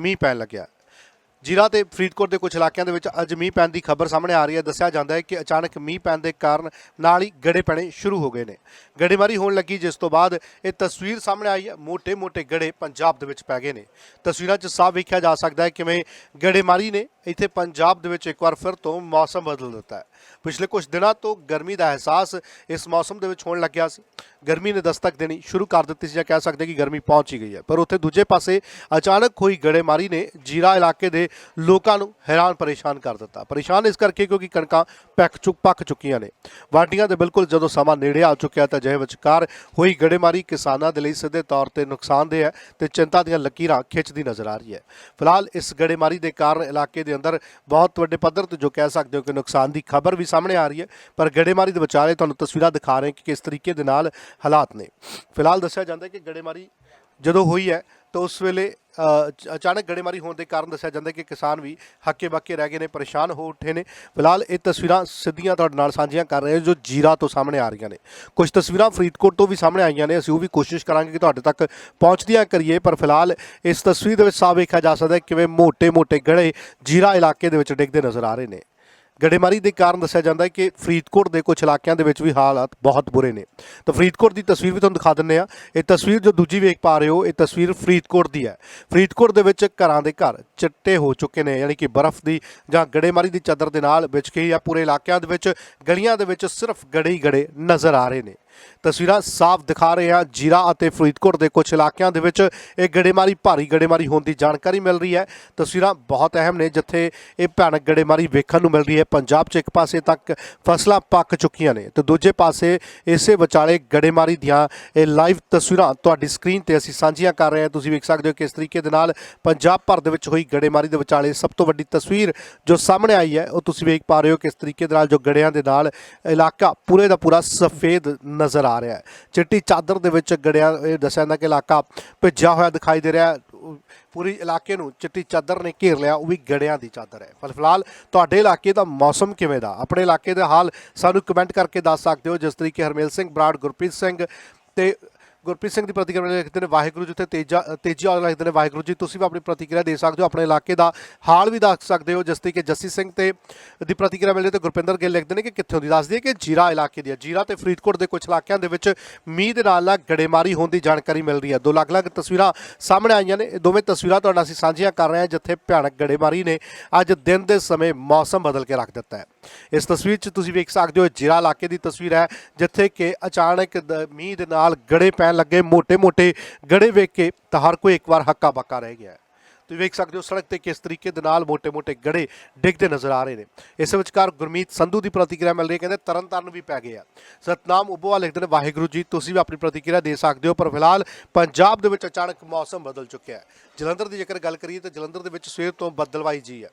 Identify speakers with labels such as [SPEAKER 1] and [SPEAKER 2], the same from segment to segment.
[SPEAKER 1] ਮੀਂਹ ਪੈਣ ਲੱਗਿਆ। ਜੀਰਾ ਤੇ ਫਰੀਦਕੋਟ ਦੇ ਕੁਝ ਇਲਾਕਿਆਂ ਦੇ ਵਿੱਚ ਅੱਜ ਮੀਂਹ ਪੈਣ ਦੀ ਖਬਰ ਸਾਹਮਣੇ ਆ ਰਹੀ ਹੈ। ਦੱਸਿਆ ਜਾਂਦਾ ਹੈ ਕਿ ਅਚਾਨਕ ਮੀਂਹ ਪੈਣ ਦੇ ਕਾਰਨ ਨਾਲ ਹੀ ਗੜੇ ਪੈਣੇ ਸ਼ੁਰੂ ਹੋ ਗਏ ਨੇ। ਗੜੇਮਾਰੀ ਹੋਣ ਲੱਗੀ, ਜਿਸ ਤੋਂ ਬਾਅਦ ਇਹ ਤਸਵੀਰ ਸਾਹਮਣੇ ਆਈ ਹੈ। ਮੋٹے-ਮੋٹے ਗੜੇ ਪੰਜਾਬ ਦੇ ਵਿੱਚ ਪੈ ਗਏ ਨੇ। ਤਸਵੀਰਾਂ 'ਚ ਸਾਫ਼ ਵੇਖਿਆ ਜਾ ਸਕਦਾ ਹੈ ਕਿਵੇਂ ਗੜੇਮਾਰੀ ਨੇ ਇੱਥੇ ਪੰਜਾਬ ਦੇ ਵਿੱਚ ਇੱਕ ਵਾਰ ਫਿਰ ਤੋਂ ਮੌਸਮ ਬਦਲ ਦਿੱਤਾ ਹੈ। ਪਿਛਲੇ ਕੁਝ ਦਿਨਾਂ ਤੋਂ ਗਰਮੀ ਦਾ ਅਹਿਸਾਸ ਇਸ ਮੌਸਮ ਦੇ ਵਿੱਚ ਹੋਣ ਲੱਗਿਆ ਸੀ। ਗਰਮੀ ਨੇ ਦਸਤਕ ਦੇਣੀ ਸ਼ੁਰੂ ਕਰ ਦਿੱਤੀ ਸੀ ਜਾਂ ਕਹਿ ਸਕਦੇ ਕਿ ਗਰਮੀ ਪਹੁੰਚ ਹੀ ਗਈ ਹੈ। ਪਰ ਉੱਥੇ ਦੂਜੇ ਪਾਸੇ ਅਚਾਨਕ ਹੋਈ ਗੜੇਮਾਰੀ ਨੇ ਜੀਰਾ ਇਲਾਕੇ ਦੇ ਲੋਕਾਂ ਨੂੰ ਹੈਰਾਨ ਪਰੇਸ਼ਾਨ ਕਰ ਦਿੱਤਾ। ਪਰੇਸ਼ਾਨ ਇਸ ਕਰਕੇ ਕਿਉਂਕਿ ਕਣਕਾਂ ਪੱਕ ਚੁੱਕ ਪੱਕ ਚੁੱਕੀਆਂ ਨੇ। ਵਾਢੀਆਂ ਦੇ ਬਿਲਕੁਲ ਜਦੋਂ ਸਮਾਂ ਨੇੜੇ ਆ ਚੁੱਕਿਆ ਤਾਂ ਅਜਿਹੇ ਵਿਚਕਾਰ ਹੋਈ ਗੜੇਮਾਰੀ ਕਿਸਾਨਾਂ ਦੇ ਲਈ ਸਿੱਧੇ ਤੌਰ ਤੇ ਨੁਕਸਾਨਦੇਹ ਹੈ ਤੇ ਚਿੰਤਾ ਦੀਆਂ ਲਕੀਰਾਂ ਖਿੱਚਦੀ ਨਜ਼ਰ ਆ ਰਹੀ ਹੈ। ਫਿਲਹਾਲ ਇਸ ਗੜੇਮਾਰੀ ਦੇ ਕਾਰਨ ਇਲਾਕੇ ਦੇ ਅੰਦਰ ਬਹੁਤ ਵੱਡੇ ਪੱਧਰ ਤੇ ਜੋ ਕਹਿ ਸਕਦੇ ਹੋ ਕਿ ਨੁਕਸਾਨ ਦੀ ਖਬਰ ਵੀ ਸਾਹਮਣੇ ਆ ਰਹੀ ਹੈ, ਪਰ ਗੜੇਮਾਰੀ ਦੇ ਵਿਚਾਲੇ ਤੁਹਾਨੂੰ ਤਸਵੀਰਾਂ ਦਿਖਾ ਰਹੇ ਕਿ ਕਿਸ ਤਰੀਕੇ ਦੇ ਨਾਲ ਹਾਲਾਤ ਨੇ। ਫਿਲਹਾਲ ਦੱਸਿਆ ਜਾਂਦਾ ਹੈ ਕਿ ਗੜੇਮਾਰੀ ਜਦੋਂ ਹੋਈ ਹੈ, ਤਾਂ ਉਸ ਵੇਲੇ ਅਚਾਨਕ ਗੜੇਮਾਰੀ ਹੋਣ ਦੇ ਕਾਰਨ ਦੱਸਿਆ ਜਾਂਦਾ ਕਿ ਕਿਸਾਨ ਵੀ ਹੱਕੇ ਬੱਕੇ ਰਹਿ ਗਏ ਨੇ, ਪਰੇਸ਼ਾਨ ਹੋ ਉੱਠੇ ਨੇ। ਫਿਲਹਾਲ ਇਹ ਤਸਵੀਰਾਂ ਸਿੱਧੀਆਂ ਤੁਹਾਡੇ ਨਾਲ ਸਾਂਝੀਆਂ ਕਰ ਰਹੇ ਹਾਂ, ਜੋ ਜੀਰਾ ਤੋਂ ਸਾਹਮਣੇ ਆ ਰਹੀਆਂ ਨੇ। ਕੁਝ ਤਸਵੀਰਾਂ ਫਰੀਦਕੋਟ ਤੋਂ ਵੀ ਸਾਹਮਣੇ ਆਈਆਂ ਨੇ, ਅਸੀਂ ਉਹ ਵੀ ਕੋਸ਼ਿਸ਼ ਕਰਾਂਗੇ ਕਿ ਤੁਹਾਡੇ ਤੱਕ ਪਹੁੰਚਦੀਆਂ ਕਰੀਏ, ਪਰ ਫਿਲਹਾਲ ਇਸ ਤਸਵੀਰ ਦੇ ਵਿੱਚ ਸਾਫ਼ ਵੇਖਿਆ ਜਾ ਸਕਦਾ ਹੈ ਕਿਵੇਂ ਮੋٹے ਮੋٹے ਗੜੇ ਜੀਰਾ ਇਲਾਕੇ ਦੇ ਵਿੱਚ ਡਿੱਗਦੇ ਨਜ਼ਰ ਆ ਰਹੇ ਨੇ। ਗੜੇਮਾਰੀ ਦੇ ਕਾਰਨ ਦੱਸਿਆ ਜਾਂਦਾ ਹੈ ਕਿ ਫਰੀਦਕੋਟ ਦੇ ਕੁਝ ਇਲਾਕਿਆਂ ਦੇ ਵਿੱਚ ਵੀ ਹਾਲਾਤ ਬਹੁਤ ਬੁਰੇ ਨੇ। ਤਾਂ ਫਰੀਦਕੋਟ ਦੀ ਤਸਵੀਰ ਵੀ ਤੁਹਾਨੂੰ ਦਿਖਾ ਦਿੰਨੇ ਆ ਇਹ ਤਸਵੀਰ ਜੋ ਦੂਜੀ ਵੇਖ ਪਾ ਰਹੇ ਹੋ, ਇਹ ਤਸਵੀਰ ਫਰੀਦਕੋਟ ਦੀ ਹੈ। ਫਰੀਦਕੋਟ ਦੇ ਵਿੱਚ ਘਰਾਂ ਦੇ ਘਰ ਚਿੱਟੇ ਹੋ ਚੁੱਕੇ ਨੇ, ਯਾਨੀ ਕਿ ਬਰਫ਼ ਦੀ ਜਾਂ ਗੜੇਮਾਰੀ ਦੀ ਚਾਦਰ ਦੇ ਨਾਲ ਵਿਛ ਕੇ ਆ ਪੂਰੇ ਇਲਾਕਿਆਂ ਦੇ ਵਿੱਚ, ਗਲੀਆਂ ਦੇ ਵਿੱਚ ਸਿਰਫ ਗੜੇ ਹੀ ਗੜੇ ਨਜ਼ਰ ਆ ਰਹੇ ਨੇ। ਤਸਵੀਰਾਂ ਸਾਫ਼ ਦਿਖਾ ਰਹੇ ਹਾਂ। ਜੀਰਾ ਅਤੇ ਫਰੀਦਕੋਟ ਦੇ ਕੁਝ ਇਲਾਕਿਆਂ ਦੇ ਵਿੱਚ ਇਹ ਗੜੇਮਾਰੀ, ਭਾਰੀ ਗੜੇਮਾਰੀ ਹੋਣ ਦੀ ਜਾਣਕਾਰੀ ਮਿਲ ਰਹੀ ਹੈ। ਤਸਵੀਰਾਂ ਬਹੁਤ ਅਹਿਮ ਨੇ, ਜਿੱਥੇ ਇਹ ਭਿਆਨਕ ਗੜੇਮਾਰੀ ਵੇਖਣ ਨੂੰ ਮਿਲ ਰਹੀ ਹੈ। ਪੰਜਾਬ 'ਚ ਇੱਕ ਪਾਸੇ ਤੱਕ ਫਸਲਾਂ ਪੱਕ ਚੁੱਕੀਆਂ ਨੇ ਤੇ ਦੂਜੇ ਪਾਸੇ ਇਸੇ ਵਿਚਾਲੇ ਗੜੇਮਾਰੀ ਦੀਆਂ ਇਹ ਲਾਈਵ ਤਸਵੀਰਾਂ ਤੁਹਾਡੀ ਸਕਰੀਨ ਤੇ ਅਸੀਂ ਸਾਂਝੀਆਂ ਕਰ ਰਹੇ ਹਾਂ। ਤੁਸੀਂ ਵੇਖ ਸਕਦੇ ਹੋ ਕਿਸ ਤਰੀਕੇ ਦੇ ਨਾਲ ਪੰਜਾਬ ਭਰ ਦੇ ਵਿੱਚ ਹੋਈ ਗੜੇਮਾਰੀ ਦੇ ਵਿਚਾਲੇ ਸਭ ਤੋਂ ਵੱਡੀ ਤਸਵੀਰ ਜੋ ਸਾਹਮਣੇ ਆਈ ਹੈ, ਉਹ ਤੁਸੀਂ ਵੇਖ ਪਾ ਰਹੇ ਹੋ ਕਿਸ ਤਰੀਕੇ ਦੇ ਨਾਲ ਜੋ ਗੜਿਆਂ ਦੇ ਨਾਲ ਇਲਾਕਾ ਪੂਰੇ ਦਾ ਪੂਰਾ ਸਫੇਦ ਨਜ਼ਰ ਨਜ਼ਰ ਆ ਰਿਹਾ ਹੈ। ਚਿੱਟੀ ਚਾਦਰ ਦੇ ਵਿੱਚ ਗੜਿਆਂ, ਇਹ ਦੱਸਿਆ ਜਾਂਦਾ ਕਿ ਇਲਾਕਾ ਭਿੱਜਿਆ ਹੋਇਆ ਦਿਖਾਈ ਦੇ ਰਿਹਾ ਪੂਰੀ ਇਲਾਕੇ ਨੂੰ ਚਿੱਟੀ ਚਾਦਰ ਨੇ ਘੇਰ ਲਿਆ, ਉਹ ਵੀ ਗੜਿਆਂ ਦੀ ਚਾਦਰ ਹੈ। ਪਰ ਫਿਲਹਾਲ ਤੁਹਾਡੇ ਇਲਾਕੇ ਦਾ ਮੌਸਮ ਕਿਵੇਂ ਦਾ? ਆਪਣੇ ਇਲਾਕੇ ਦਾ ਹਾਲ ਸਾਨੂੰ ਕਮੈਂਟ ਕਰਕੇ ਦੱਸ ਸਕਦੇ ਹੋ। ਜਿਸ ਤਰੀਕੇ ਹਰਮੇਲ ਸਿੰਘ, ਬਰਾੜ ਗੁਰਪ੍ਰੀਤ ਸਿੰਘ ਤੇ ਗੁਰਪ੍ਰੀਤ ਸਿੰਘ ਦੀ ਪ੍ਰਤੀਕਿਰਿਆ ਲਿਖਦੇ ਨੇ, ਵਾਹਿਗੁਰੂ ਜਿੱਥੇ ਤੇਜਾ, ਤੇਜੀ ਵਾਲੇ ਲਿਖਦੇ ਨੇ, ਵਾਹਿਗੁਰੂ ਜੀ, ਤੁਸੀਂ ਵੀ ਆਪਣੀ ਪ੍ਰਤੀਕਿਰਿਆ ਦੇ ਸਕਦੇ ਹੋ, ਆਪਣੇ ਇਲਾਕੇ ਦਾ ਹਾਲ ਵੀ ਦੱਸ ਸਕਦੇ ਹੋ ਜਸਤੀ ਕਿ ਜੱਸੀ ਸਿੰਘ ਤੇ ਦੀ ਪ੍ਰਤੀਕਿਰਿਆ ਮਿਲਦੀ ਹੈ ਤੇ ਗੁਰਪਿੰਦਰ ਗਿੱਲ ਲਿਖਦੇ ਨੇ ਕਿ ਕਿੱਥੋਂ ਦੀ ਦੱਸਦੀ ਹੈ ਕਿ ਜੀਰਾ ਇਲਾਕੇ ਦੀ ਹੈ। ਜੀਰਾ ਤੇ ਫਰੀਦਕੋਟ ਦੇ ਕੁਝ ਇਲਾਕਿਆਂ ਦੇ ਵਿੱਚ ਮੀਂਹ ਦੇ ਨਾਲ ਨਾਲ ਗੜੇਮਾਰੀ ਹੋਣ ਦੀ ਜਾਣਕਾਰੀ ਮਿਲ ਰਹੀ ਹੈ। ਦੋ ਅਲੱਗ-ਅਲੱਗ ਤਸਵੀਰਾਂ ਸਾਹਮਣੇ ਆਈਆਂ ਨੇ। ਦੋਵੇਂ ਤਸਵੀਰਾਂ ਤੁਹਾਡੇ ਨਾਲ ਅਸੀਂ ਸਾਂਝੀਆਂ ਕਰ ਰਹੇ ਹਾਂ, ਜਿੱਥੇ ਭਿਆਨਕ ਗੜੇਮਾਰੀ ਨੇ ਅੱਜ ਦਿਨ ਦੇ ਸਮੇਂ ਮੌਸਮ ਬਦਲ ਕੇ ਰੱਖ ਦਿੱਤਾ ਹੈ। ਇਸ ਤਸਵੀਰ 'ਚ ਤੁਸੀਂ ਵੇਖ ਸਕਦੇ ਹੋ ਜੀਰਾ ਇਲਾਕੇ ਦੀ ਤਸਵੀਰ ਹੈ, ਜਿੱਥੇ ਕਿ ਅਚਾਨਕ ਮੀਂਹ ਦੇ ਨਾਲ ਗੜੇ ਪੈਣ ਲੱਗੇ, ਮੋٹے-ਮੋٹے ਗੜੇ ਵੇਖ ਕੇ ਤਾਂ ਹਰ ਕੋਈ ਇੱਕ ਵਾਰ ਹੱਕਾ ਬੱਕਾ ਰਹਿ ਗਿਆ ਤੁਸੀਂ ਵੇਖ ਸਕਦੇ ਹੋ ਸੜਕ ਤੇ ਕਿਸ ਤਰੀਕੇ ਦੇ ਨਾਲ ਮੋٹے-ਮੋٹے ਗੜੇ ਡਿੱਗਦੇ ਨਜ਼ਰ ਆ ਰਹੇ ਨੇ। ਇਸ ਵਿਚਕਾਰ ਗੁਰਮੀਤ ਸੰਧੂ ਦੀ ਪ੍ਰਤੀਕਿਰਿਆ ਮਿਲ ਰਹੀ ਹੈ, ਕਹਿੰਦੇ ਤਰਨ ਤਰਨ ਵੀ ਪੈ ਗਿਆ ਸਤਨਾਮ ਉਬੋਵਾਲ ਲਿਖਦੇ ਨੇ, ਵਾਹਿਗੁਰੂ ਜੀ, ਤੁਸੀਂ ਵੀ ਆਪਣੀ ਪ੍ਰਤੀਕਿਰਿਆ ਦੇ ਸਕਦੇ ਹੋ, ਪਰ ਫਿਲਹਾਲ ਪੰਜਾਬ ਦੇ ਵਿੱਚ ਅਚਾਨਕ ਮੌਸਮ ਬਦਲ ਚੁੱਕਿਆ ਹੈ। ਜਲੰਧਰ ਦੀ ਜੇਕਰ ਗੱਲ ਕਰੀਏ ਤਾਂ ਜਲੰਧਰ ਦੇ ਵਿੱਚ ਸਵੇਰ ਤੋਂ ਬੱਦਲਵਾਈ ਜੀ ਹੈ।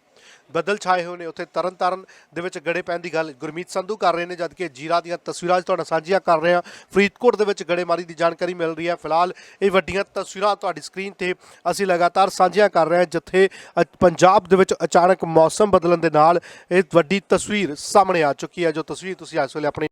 [SPEAKER 1] ਬੱਦਲ ਛਾਏ ਹੋਏ ਨੇ। ਉੱਥੇ ਤਰਨ ਤਾਰਨ ਦੇ ਵਿੱਚ ਗੜੇ ਪੈਣ ਦੀ ਗੱਲ ਗੁਰਮੀਤ ਸੰਧੂ ਕਰ ਰਹੇ ਨੇ, ਜਦਕਿ ਜੀਰਾ ਦੀਆਂ ਤਸਵੀਰਾਂ ਤੁਹਾਡਾ ਸਾਂਝੀਆਂ ਕਰ ਰਹੇ ਹਾਂ। ਫਰੀਦਕੋਟ ਦੇ ਵਿੱਚ ਗੜੇਮਾਰੀ ਦੀ ਜਾਣਕਾਰੀ ਮਿਲ ਰਹੀ ਹੈ। ਫਿਲਹਾਲ ਇਹ ਵੱਡੀਆਂ ਤਸਵੀਰਾਂ ਤੁਹਾਡੀ ਸਕਰੀਨ ਤੇ ਅਸੀਂ ਲਗਾਤਾਰ ਸਾਂਝੀਆਂ ਕਰ ਰਹੇ ਹਾਂ, ਜਿੱਥੇ ਅ- ਪੰਜਾਬ ਦੇ ਵਿੱਚ ਅਚਾਨਕ ਮੌਸਮ ਬਦਲਣ ਦੇ ਨਾਲ ਇਹ ਵੱਡੀ ਤਸਵੀਰ ਸਾਹਮਣੇ ਆ ਚੁੱਕੀ ਹੈ, ਜੋ ਤਸਵੀਰ ਤੁਸੀਂ ਇਸ ਵੇਲੇ ਆਪਣੀ